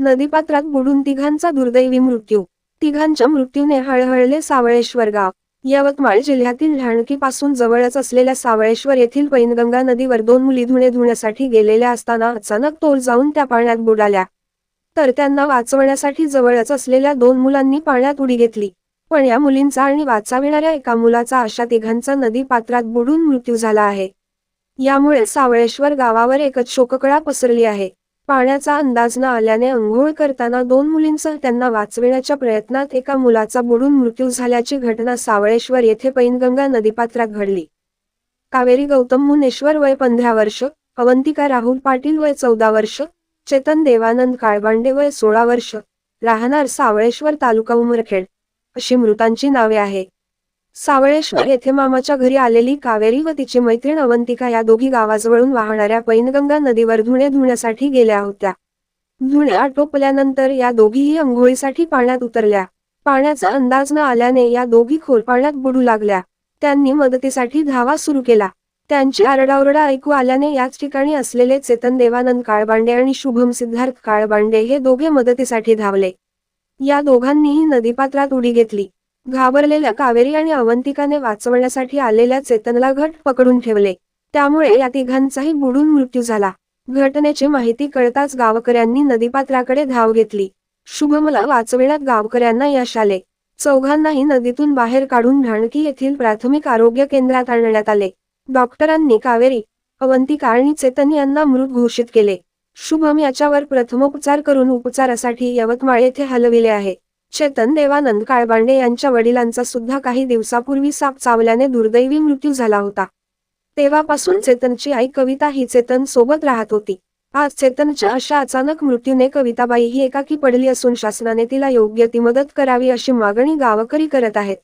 नदीपात्रात बुडून तिघांचा दुर्दैवी मृत्यू. तिघांच्या मृत्यूने हळहळले सावळेश्वर गाव. यवतमाळ जिल्ह्यातील ढाणकीपासून जवळच असलेल्या सावळेश्वर येथील पैनगंगा नदीवर दोन मुली धुणे धुण्यासाठी गेलेल्या असताना अचानक तोल जाऊन त्या पाण्यात बुडाल्या. तर त्यांना वाचवण्यासाठी जवळच असलेल्या दोन मुलांनी पाण्यात उडी घेतली. पण या मुलींचा आणि वाचाविणाऱ्या एका मुलाचा अशा तिघांचा नदी पात्रात बुडून मृत्यू झाला आहे. यामुळे सावळेश्वर गावावर एकच शोककळा पसरली आहे. पाण्याचा अंदाज न आल्याने अंघोळ करताना दोन मुलींसह त्यांना वाचविण्याच्या प्रयत्नात एका मुलाचा बुडून मृत्यू झाल्याची घटना सावळेश्वर येथे पैनगंगा नदीपात्रात घडली. कावेरी गौतम मुनेश्वर वय पंधरा वर्ष अवंतिका राहुल पाटील वय चौदा वर्ष चेतन देवानंद काळबांडे वय सोळा वर्ष राहणार सावळेश्वर तालुका उमरखेड अशी मृतांची नावे आहे सावळेश्वर येथे मामाच्या घरी आलेली कावेरी व तिची मैत्रीण अवंतिका या दोघी गावाजवळून वाहणाऱ्या पैनगंगा नदीवर धुणे धुण्यासाठी गेल्या होत्या. धुणे आटोपल्यानंतर या दोघीही अंघोळीसाठी पाण्यात उतरल्या. पाण्याचा अंदाज न आल्याने या दोघी खोल पाण्यात बुडू लागल्या. त्यांनी मदतीसाठी धावा सुरू केला. त्यांची आरडाओरडा ऐकू आल्याने याच ठिकाणी असलेले चेतन देवानंद काळबांडे आणि शुभम सिद्धार्थ काळबांडे हे दोघे मदतीसाठी धावले. या दोघांनीही नदीपात्रात उडी घेतली. घाबरलेल्या कावेरी आणि अवंतिकाने वाचवण्यासाठी आलेल्या चेतनला घट पकडून ठेवले. त्यामुळे या तिघांचाही बुडून मृत्यू झाला. घटनेची माहिती कळताच गावकऱ्यांनी नदीपात्राकडे धाव घेतली. शुभमला वाचविण्यात गावकऱ्यांना यश आले. चौघांनाही नदीतून बाहेर काढून ढाणकी येथील प्राथमिक आरोग्य केंद्रात आणण्यात आले. डॉक्टरांनी कावेरी अवंतिका आणि चेतन यांना मृत घोषित केले. शुभम याच्यावर प्रथमोपचार करून उपचारासाठी यवतमाळ येथे हलविले आहे. चेतन देवानंद काळबांडे यांच्या वडिलांचा सुद्धा काही दिवसापूर्वी साप चावल्याने दुर्दैवी मृत्यू झाला होता. तेव्हापासून चेतनची आई कविता ही चेतन सोबत राहत होती. आज चेतनच्या अशा अचानक मृत्यूने कविताबाई ही एकाकी पडली असून शासनाने तिला योग्य ती मदत करावी अशी मागणी गावकरी करत आहेत.